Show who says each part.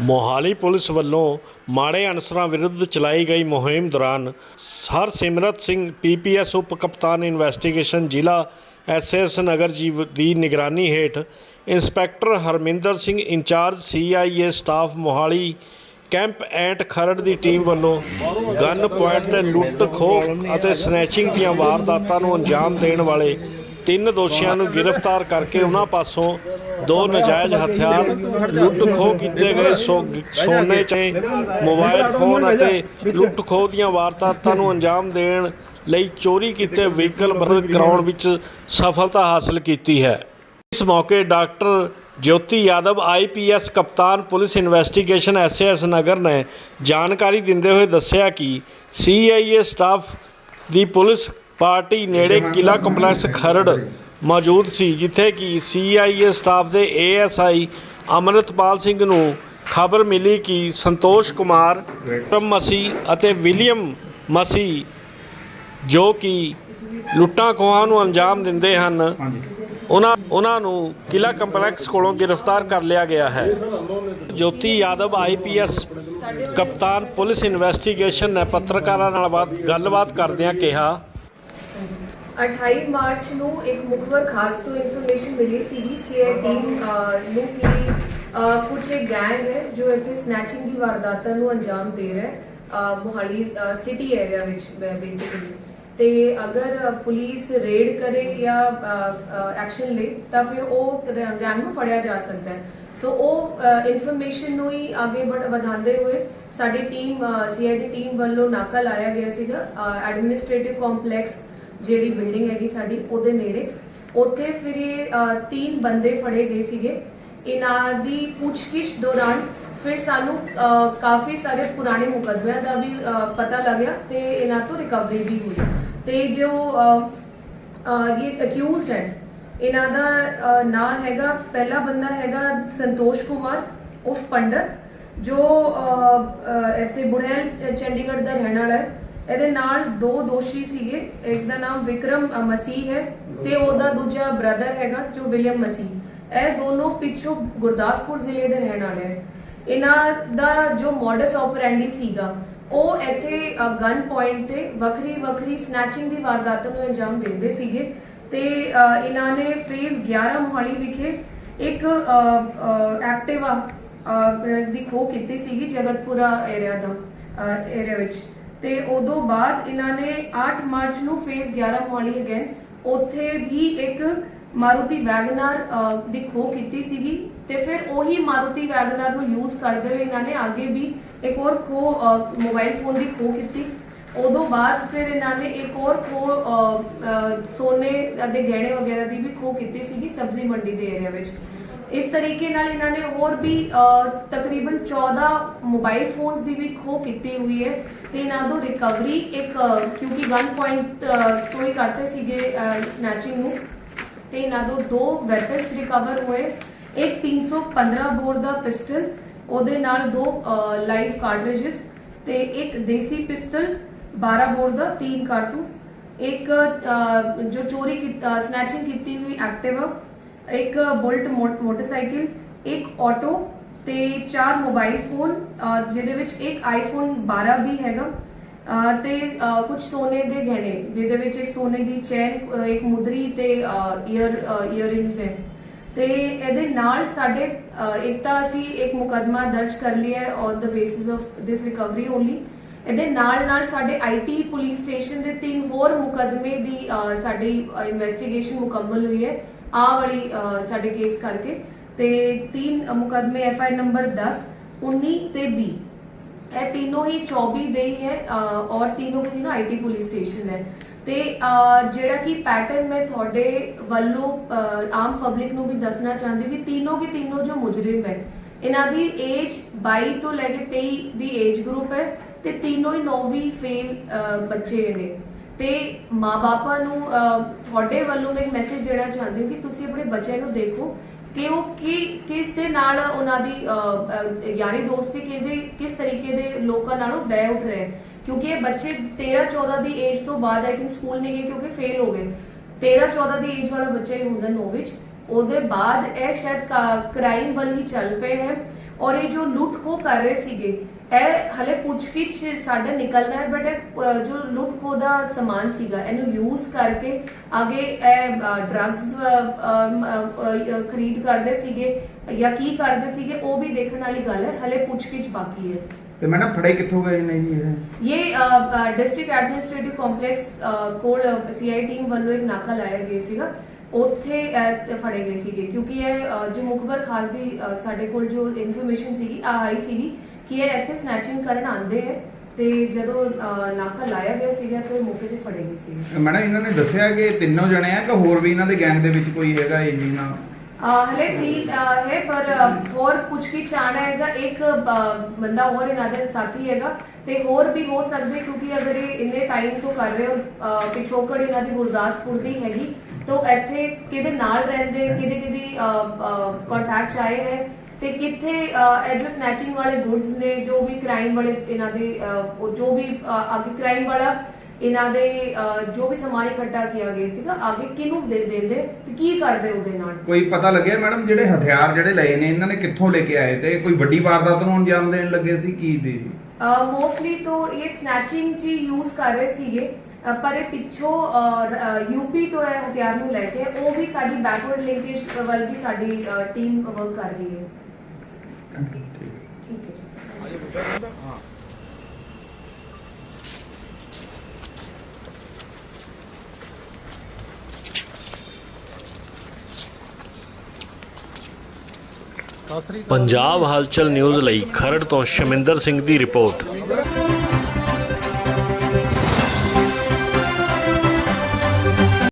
Speaker 1: Mohali police ਵੱਲੋਂ ਮਾੜੇ ਅਨਸਰਾਂ ਵਿਰੁੱਧ ਚਲਾਈ ਗਈ ਮੁਹਿੰਮ ਦੌਰਾਨ ਹਰਸਿਮਰਤ ਸਿੰਘ ਪੀਪੀਐਸ ਉਪ ਕਪਤਾਨ ਇਨਵੈਸਟੀਗੇਸ਼ਨ ਜ਼ਿਲ੍ਹਾ ਐਸਐਸ ਨਗਰ ਜੀ ਦੀ ਨਿਗਰਾਨੀ ਹੇਠ inspector Harminder Singh incharge CIA staff Mohali camp at Kharar the team ਵੱਲੋਂ ਗਨ ਪੁਆਇੰਟ ਤੇ ਲੁੱਟ ਖੋਹ ਅਤੇ ਸਨੈਚਿੰਗ ਦੀਆਂ ਵਾਰਦਾਤਾਂ ਨੂੰ ਅੰਜਾਮ ਦੇਣ ਵਾਲੇ ਤਿੰਨ ਦੋਸ਼ੀਆਂ ਨੂੰ ਗ੍ਰਿਫਤਾਰ ਕਰਕੇ ਉਹਨਾਂ ਪਾਸੋਂ ਦੋ ਨਜਾਇਜ਼ ਹਥਿਆਰ ਲੁੱਟ ਖੋਹ ਕੀਤੇ ਗਏ। ਸੋ- ਸੋਨੇ ਚ ਮੋਬਾਈਲ ਫੋਨ ਅਤੇ ਲੁੱਟ ਖੋਹ ਦੀਆਂ ਵਾਰਦਾਤਾਂ ਨੂੰ ਅੰਜਾਮ ਦੇਣ ਲਈ ਚੋਰੀ ਕੀਤੇ ਵਹੀਕਲ ਬਰਾਮਦ ਕਰਾਉਣ ਵਿੱਚ ਸਫਲਤਾ ਹਾਸਲ ਕੀਤੀ ਹੈ। ਇਸ ਮੌਕੇ ਡਾਕਟਰ ਜੋਤੀ ਯਾਦਵ ਆਈਪੀਐਸ ਕਪਤਾਨ ਪੁਲਿਸ ਇਨਵੈਸਟੀਗੇਸ਼ਨ ਐਸਐਸ ਨਗਰ ਨੇ ਜਾਣਕਾਰੀ ਦਿੰਦੇ ਹੋਏ ਦੱਸਿਆ ਕਿ ਸੀਆਈਏ ਸਟਾਫ ਦੀ ਪੁਲਿਸ ਪਾਰਟੀ ਨੇੜੇ ਕਿਲਾ ਕੰਪਲੈਕਸ ਖਰੜ ਮੌਜੂਦ ਸੀ ਜਿੱਥੇ ਕਿ ਸੀਆਈਏ ਸਟਾਫ ਦੇ ਏਐਸਆਈ ਅਮਰਿਤਪਾਲ ਸਿੰਘ ਨੂੰ ਖਬਰ ਮਿਲੀ ਕਿ ਸੰਤੋਸ਼ ਕੁਮਾਰ ਵਿਕਰਮ ਮਸੀ ਅਤੇ ਵਿਲੀਅਮ ਮਸੀ ਜੋ ਕਿ ਲੁੱਟਾਂ ਖੋਹਾਂ ਨੂੰ ਅੰਜਾਮ ਦਿੰਦੇ ਹਨ ਉਹਨਾਂ ਉਹਨਾਂ ਨੂੰ ਕਿਲਾ ਕੰਪਲੈਕਸ ਕੋਲੋਂ ਗ੍ਰਿਫਤਾਰ ਕਰ ਲਿਆ ਗਿਆ ਹੈ। ਜੋਤੀ ਯਾਦਵ ਆਈਪੀਐਸ ਕਪਤਾਨ ਪੁਲਿਸ ਇਨਵੈਸਟੀਗੇਸ਼ਨ ਨੇ ਪੱਤਰਕਾਰਾਂ ਨਾਲ ਬਾਤ ਗੱਲਬਾਤ ਕਰਦਿਆਂ ਕਿਹਾ
Speaker 2: 28 ਮਾਰਚ ਨੂੰ ਇੱਕ ਮੁਖਬਰ ਖਾਸ ਤੋਂ ਇਨਫੋਰਮੇਸ਼ਨ ਮਿਲੀ ਸੀਗੀ। ਸੀਆਈ ਟੀਮ ਨੂੰ ਕਿ ਅਹ, ਕੁਝ ਇੱਕ ਗੈਂਗ ਹੈ ਜੋ ਇੱਥੇ ਸਨੈਚਿੰਗ ਦੀ ਵਾਰਦਾਤਾਂ ਨੂੰ ਅੰਜਾਮ ਦੇ ਰਿਹਾ ਹੈ ਮੋਹਾਲੀ ਸਿਟੀ ਏਰੀਆ ਵਿੱਚ ਬੇਸਿਕਲੀ ਤੇ ਅਗਰ ਪੁਲਿਸ ਰੇਡ ਕਰੇ ਜਾਂ ਐਕਸ਼ਨ ਲੇ ਤਾਂ ਫਿਰ ਉਹ ਗੈਂਗ ਨੂੰ ਫੜਿਆ ਜਾ ਸਕਦਾ ਹੈ। ਤੋ ਉਹ ਇਨਫੋਰਮੇਸ਼ਨ ਨੂੰ ਹੀ ਅੱਗੇ ਵਧ- ਵਧਾਉਂਦੇ ਹੋਏ ਸਾਡੀ ਟੀਮ ਸੀਆਈ ਦੀ ਟੀਮ ਵੱਲੋਂ ਨਾਕਾ ਲਾਇਆ ਗਿਆ ਸੀਗਾ। ਐਡਮਿਨਿਸਟ੍ਰੇਟਿਵ ਕੰਪਲੈਕਸ ਜਿਹੜੀ ਬਿਲਡਿੰਗ ਹੈਗੀ ਸਾਡੀ ਉਹਦੇ ਨੇੜੇ। ਉੱਥੇ ਫਿਰ ਇਹ ਅ, ਤਿੰਨ ਬੰਦੇ ਫੜੇ ਗਏ ਸੀਗੇ। ਇਹਨਾਂ ਦੀ ਪੁੱਛਗਿੱਛ ਦੌਰਾਨ ਫਿਰ ਸਾਨੂੰ ਅ, ਕਾਫੀ ਸਾਰੇ ਪੁਰਾਣੇ ਮੁਕੱਦਮਿਆਂ ਦਾ ਵੀ ਅ, ਪਤਾ ਲੱਗਿਆ ਤੇ ਇਹਨਾਂ ਤੋਂ ਰਿਕਵਰੀ ਵੀ ਹੋਈ। ਤੇ ਜੋ ਅ, ਅ, ਇਹ ਅਕਿਊਜ਼ਡ ਹੈ ਇਹਨਾਂ ਦਾ ਅ, ਨਾਂ ਹੈਗਾ ਪਹਿਲਾ ਬੰਦਾ ਹੈਗਾ ਸੰਤੋਸ਼ ਕੁਮਾਰ ਉਫ ਪੰਡਤ ਜੋ ਅ, ਅ, ਇੱਥੇ ਬੁੜੈਲ ਚੰਡੀਗੜ੍ਹ ਦਾ ਰਹਿਣ ਵਾਲਾ ਹੈ। ਇਹਦੇ ਨਾਲ ਦੋ ਦੋਸ਼ੀ ਸੀਗੇ। ਇੱਕ ਦਾ ਨਾਮ ਵਿਕਰਮ ਮਸੀਹ ਹੈ ਤੇ ਉਹਦਾ ਦੂਜਾ ਬ੍ਰਦਰ ਹੈਗਾ, ਜੋ ਵਿਲੀਅਮ ਮਸੀਹ। ਇਹ ਦੋਨੋਂ ਪਿੱਛੋਂ ਗੁਰਦਾਸਪੁਰ ਜ਼ਿਲ੍ਹੇ ਦੇ ਰਹਿਣ ਵਾਲੇ ਹੈ ਇਹਨਾਂ ਦਾ ਜੋ ਮੋਡਸ ਆਪਰੈਂਡੀ ਸੀਗਾ, ਉਹ ਇੱਥੇ ਗਨ ਪੁਆਇੰਟ ਤੇ ਵੱਖਰੀ ਵੱਖਰੀ ਸਨੈਚਿੰਗ ਦੀ ਵਾਰਦਾਤਾਂ ਨੂੰ ਅੰਜਾਮ ਦਿੰਦੇ ਸੀਗੇ ਤੇ ਇਹਨਾਂ ਨੇ ਫੇਜ਼ 11 ਮੋਹਾਲੀ ਵਿਖੇ ਇੱਕ ਐਕਟਿਵਾ ਦੀ ਖੋਹ ਕੀਤੀ ਸੀਗੀ ਜਗਤਪੁਰਾ ਏਰੀਆ ਦਾ ਏਰੀਆ ਵਿੱਚ। ਤੇ ਉਦੋਂ ਬਾਅਦ ਇਹਨਾਂ ਨੇ 8 ਮਾਰਚ ਨੂੰ ਫੇਜ਼ 11 ਮੋਹਾਲੀ ਅਗੇਨ ਉੱਥੇ ਵੀ ਇੱਕ ਮਾਰੂਤੀ ਵੈਗਨਰ ਦੀ ਖੋਹ ਕੀਤੀ ਸੀਗੀ ਤੇ ਫਿਰ ਉਹੀ ਮਾਰੂਤੀ ਵੈਗਨਰ ਨੂੰ ਯੂਜ਼ ਕਰਦੇ ਹੋਏ ਇਹਨਾਂ ਨੇ ਅੱਗੇ ਵੀ ਇੱਕ ਹੋਰ ਖੋਹ ਮੋਬਾਈਲ ਫੋਨ ਦੀ ਖੋਹ ਕੀਤੀ। ਉਦੋਂ ਬਾਅਦ ਫਿਰ ਇਹਨਾਂ ਨੇ ਇੱਕ ਹੋਰ ਖੋਹ ਸੋਨੇ ਅਤੇ ਗਹਿਣੇ ਵਗੈਰਾ ਦੀ ਵੀ ਖੋਹ ਕੀਤੀ ਸੀਗੀ ਸਬਜ਼ੀ ਮੰਡੀ ਦੇ ਏਰੀਆ ਵਿੱਚ। ਇਸ ਤਰੀਕੇ ਨਾਲ ਇਹਨਾਂ ਨੇ ਹੋਰ ਵੀ ਤਕਰੀਬਨ 14 ਮੋਬਾਈਲ ਫੋਨਸ ਦੀ ਵੀ ਖੋਹ ਕੀਤੀ ਹੋਈ ਹੈ ਤੇ ਇਹਨਾਂ ਤੋਂ ਰਿਕਵਰੀ ਇੱਕ ਕਿਉਂਕਿ ਗਨ ਪੁਆਇੰਟ ਤੋਂ ਹੀ ਕਰਤੇ ਸੀਗੇ ਸਨੈਚਿੰਗ ਨੂੰ। ਤੇ ਇਹਨਾਂ ਤੋਂ ਦੋ ਵੈਪਨਸ ਰਿਕਵਰ ਹੋਏ। ਇੱਕ 315 ਬੋਰ ਦਾ ਪਿਸਟਲ ਉਹਦੇ ਨਾਲ ਦੋ ਲਾਈਵ ਕਾਰਟ੍ਰਿਜਸ ਤੇ ਇੱਕ ਦੇਸੀ ਪਿਸਟਲ 12 ਬੋਰ ਦਾ, ਤਿੰਨ ਕਾਰਤੂਸ ਇੱਕ ਜੋ ਚੋਰੀ ਸਨੈਚਿੰਗ ਕੀਤੀ ਹੋਈ ਐਕਟਿਵਾ ਇੱਕ ਬੁਲਟ ਮੋਟਰਸਾਈਕਲ ਇੱਕ ਆਟੋ ਤੇ ਚਾਰ ਮੋਬਾਈਲ ਫੋਨ ਜਿਹਦੇ ਵਿੱਚ ਇੱਕ ਆਈਫੋਨ 12 ਵੀ ਹੈਗਾ। ਅ, ਤੇ ਕੁਝ ਸੋਨੇ ਦੇ ਗਹਿਣੇ ਜਿਹਦੇ ਵਿੱਚ ਇੱਕ ਸੋਨੇ ਦੀ ਚੈਨ ਇੱਕ ਮੁਦਰੀ ਤੇ ਈਅਰ ਈਅਰਿੰਗਸ ਹੈ। ਤੇ ਇਹਦੇ ਨਾਲ ਸਾਡੇ ਇੱਕ ਤਾਂ ਅਸੀਂ ਇੱਕ ਮੁਕਦਮਾ ਦਰਜ ਕਰ ਲਿਆ ਹੈ on the basis of this recovery only ਇਹਦੇ ਨਾਲ ਨਾਲ ਸਾਡੇ ਆਈਟੀ ਪੁਲਿਸ ਸਟੇਸ਼ਨ ਦੇ ਤਿੰਨ ਹੋਰ ਮੁਕਦਮੇ ਦੀ ਸਾਡੀ ਇਨਵੈਸਟੀਗੇਸ਼ਨ ਮੁਕੰਮਲ ਹੋਈ ਹੈ। ਆ ਵਾਲੀ ਸਾਡੇ ਕੇਸ ਕਰਕੇ। ਤੇ ਤਿੰਨ ਮੁਕਦਮੇ ਐਫ ਆਈ ਨੰਬਰ 10 19 ਤੇ 20 ਇਹ ਤਿੰਨੋਂ ਹੀ 24 ਦੇ ਹੀ ਹੈ ਔਰ ਤਿੰਨੋਂ ਕੇ ਤਿੰਨੋਂ ਆਈਟੀ ਪੁਲਿਸ ਸਟੇਸ਼ਨ ਹੈ। ਤੇ ਜਿਹੜਾ ਕਿ ਪੈਟਰਨ ਮੈਂ ਤੁਹਾਡੇ ਵੱਲੋਂ ਆਮ ਪਬਲਿਕ ਨੂੰ ਵੀ ਦੱਸਣਾ ਚਾਹੁੰਦੀ ਵੀ ਤਿੰਨੋਂ ਕੇ ਤਿੰਨੋਂ ਜੋ ਮੁਜਰਮ ਹੈ, ਇਹਨਾਂ ਦੀ ਏਜ 22 ਤੋਂ ਲੈ ਕੇ 23 ਦੀ ਏਜ ਗਰੁੱਪ ਹੈ, ਤੇ ਤਿੰਨੋਂ ਹੀ ਨੌਵੀਂ ਫੇਲ ਬੱਚੇ ਨੇ। ਤੇ ਮਾਪਿਆਂ ਨੂੰ ਤੁਹਾਡੇ ਵੱਲੋਂ ਮੈਂ ਇੱਕ ਮੈਸੇਜ ਦੇਣਾ ਚਾਹੁੰਦੀ ਹਾਂ ਕਿ ਤੁਸੀਂ ਆਪਣੇ ਬੱਚਿਆਂ ਨੂੰ ਦੇਖੋ ਕਿ ਉਹ ਕੀ, ਕਿਸ ਦੇ ਨਾਲ ਉਹਨਾਂ ਦੀ ਯਾਰੀ ਦੋਸਤੀ ਕਿਹਦੇ, ਕਿਸ ਤਰੀਕੇ ਦੇ ਲੋਕਾਂ ਨਾਲੋਂ ਬਹਿ ਉੱਠ ਰਹੇ। ਕਿਉਂਕਿ ਇਹ ਬੱਚੇ 13 14 ਦੀ ਏਜ ਤੋਂ ਬਾਅਦ ਆਈ ਥਿੰਕ ਸਕੂਲ ਨਹੀਂ ਗਏ ਕਿਉਂਕਿ ਫੇਲ ਹੋ ਗਏ। 13 14 ਦੀ ਏਜ ਵਾਲਾ ਬੱਚਾ ਹੀ ਹੁੰਦਾ ਨੌ ਵਿੱਚ ਉਹਦੇ ਬਾਅਦ ਇਹ ਸ਼ਾਇਦ ਕ੍ਰਾਈਮ ਵੱਲ ਹੀ ਚੱਲ ਪਏ ਹੈ। ਔਰ ਇਹ ਜੋ ਲੁੱਟ ਖੋ ਕਰ ਰਹੇ ਸੀਗੇ ਇਹ ਹਲੇ ਪੁੱਛਗਿੱਛ ਸਾਡਾ ਨਿਕਲਣਾ ਹੈ ਬਟ ਇਹ ਜੋ ਲੁੱਟ ਖੋ ਦਾ ਸਮਾਨ ਸੀਗਾ ਇਹਨੂੰ ਯੂਜ਼ ਕਰਕੇ ਅੱਗੇ ਇਹ ਡਰੱਗਸ ਖਰੀਦ ਕਰਦੇ ਸੀਗੇ ਜਾਂ ਕੀ ਕਰਦੇ ਸੀਗੇ ਉਹ ਵੀ ਦੇਖਣ ਵਾਲੀ ਗੱਲ ਹੈ ਹਲੇ ਪੁੱਛਗਿੱਛ ਬਾਕੀ ਹੈ।
Speaker 3: ਤੇ ਮੈਡਮ ਫੜੇ ਕਿੱਥੋਂ ਗਏ ਨੇ ਜੀ ਇਹ?
Speaker 2: ਇਹ ਡਿਸਟ੍ਰਿਕਟ ਐਡਮਿਨਿਸਟ੍ਰੇਟਿਵ ਕੰਪਲੈਕਸ ਕੋਲ ਸੀਆਈ ਟੀਮ ਵੱਲੋਂ ਇੱਕ ਨਾਕਾ ਲਾਇਆ ਗਿਆ ਸੀਗਾ ਉੱਥੇ ਇਹ ਫੜੇ ਗਏ ਸੀਗੇ ਕਿਉਂਕਿ ਇਹ ਜੋ ਮੁਖਬਰ ਖਾਸ ਦੀ ਸਾਡੇ ਕੋਲ ਜੋ ਇਨਫੋਰਮੇਸ਼ਨ ਸੀਗੀ ਆ ਆਈ ਸੀਗੀ ਕਿ ਇਹ ਇੱਥੇ ਸਨੈਚਿੰਗ ਕਰਨ ਆਉਂਦੇ ਹੈ ਤੇ ਜਦੋਂ ਅਹ, ਨਾਕਾ ਲਾਇਆ ਗਿਆ ਸੀਗਾ ਤੇ ਮੌਕੇ ਤੇ ਫੜੇ ਗਏ ਸੀਗੇ
Speaker 3: ਮੈਡਮ ਇਹਨਾਂ ਨੇ ਦੱਸਿਆ ਕਿ ਤਿੰਨੋਂ ਜਣੇ ਆ ਕਿ ਹੋਰ ਵੀ ਇਹਨਾਂ ਦੇ ਗੈਂਗ ਦੇ ਵਿੱਚ ਕੋਈ ਹੈਗਾ ਇਹ ਜੀ ਨਾ?
Speaker 2: ਹਲੇ ਅਹ ਹੈ ਪਰ ਹੋਰ ਕੁਝ ਕੀ ਚਾਹਣਾ ਹੈਗਾ। ਇੱਕ ਬੰਦਾ ਹੋਰ ਇਹਨਾਂ ਦਾ ਸਾਥੀ ਹੈਗਾ ਤੇ ਹੋਰ ਵੀ ਹੋ ਸਕਦੇ ਕਿਉਂਕਿ ਅਗਰ ਇਹ ਇੰਨੇ ਟਾਈਮ ਤੋਂ ਕਰ ਰਹੇ ਹੋ ਪਿਛੋਕੜ ਇਹਨਾਂ ਦੀ ਗੁਰਦਾਸਪੁਰ ਦੀ ਹੈਗੀ ਤਾਂ ਇੱਥੇ ਕਿਹਦੇ ਨਾਲ ਰਹਿੰਦੇ ਕਿਹਦੇ ਕਿਹਦੀ ਕੰਟੈਕਟ ਆਏ ਹੈ ਤੇ ਕਿੱਥੇ ਇਹ ਜੋ ਸਨੈਚਿੰਗ ਵਾਲੇ ਗੁੱਡਸ ਨੇ ਜੋ ਵੀ ਕ੍ਰਾਈਮ ਵਾਲੇ ਇਹਨਾਂ ਦੇ ਅਹ, ਉਹ ਜੋ ਵੀ ਅਹ, ਅੱਗੇ ਕ੍ਰਾਈਮ ਵਾਲਾ ਇਹਨਾਂ ਦੇ ਅਹ, ਜੋ ਵੀ ਸਮਾਨ ਇਕੱਠਾ ਕੀਤਾ ਗਿਆ ਸੀਗਾ ਅੱਗੇ ਕਿਹਨੂੰ ਦੇ ਦਿੰਦੇ ਤੇ ਕੀ ਕਰਦੇ ਉਹਦੇ ਨਾਲ?
Speaker 3: ਕੋਈ ਪਤਾ ਲੱਗਿਆ ਮੈਡਮ ਜਿਹੜੇ ਹਥਿਆਰ ਜਿਹੜੇ ਲਏ ਨੇ ਇਹਨਾਂ ਨੇ ਕਿੱਥੋਂ ਲੈ ਕੇ ਆਏ ਤੇ ਕੋਈ ਵੱਡੀ ਵਾਰਦਾਤ ਨੂੰ ਅੰਜਾਮ ਦੇਣ ਲੱਗੇ ਸੀ ਕੀ ਦੀ?
Speaker 2: ਮੋਸਟਲੀ ਤੋਂ ਇਹ ਸਨੈਚਿੰਗ ਚ ਯੂਜ਼ ਕਰ ਰਹੇ ਸੀਗੇ ਅਹ ਪਰ ਇਹ ਪਿੱਛੋਂ ਯੂਪੀ ਤੋਂ ਇਹ ਹਥਿਆਰ ਨੂੰ ਲੈ ਕੇ ਉਹ ਵੀ ਸਾਡੀ ਬੈਕਵਰਡ ਲਿੰਕੇਜ ਵੱਲ ਵੀ ਸਾਡੀ ਟੀਮ ਵਰਕ ਕਰ ਰਹੀ ਹੈ। ਠੀਕ ਹੈ ਜੀ
Speaker 1: ਪੰਜਾਬ ਹਲਚਲ ਨਿਊਜ਼ ਲਈ ਖਰੜ ਤੋਂ ਸ਼ਮਿੰਦਰ ਸਿੰਘ ਦੀ ਰਿਪੋਰਟ।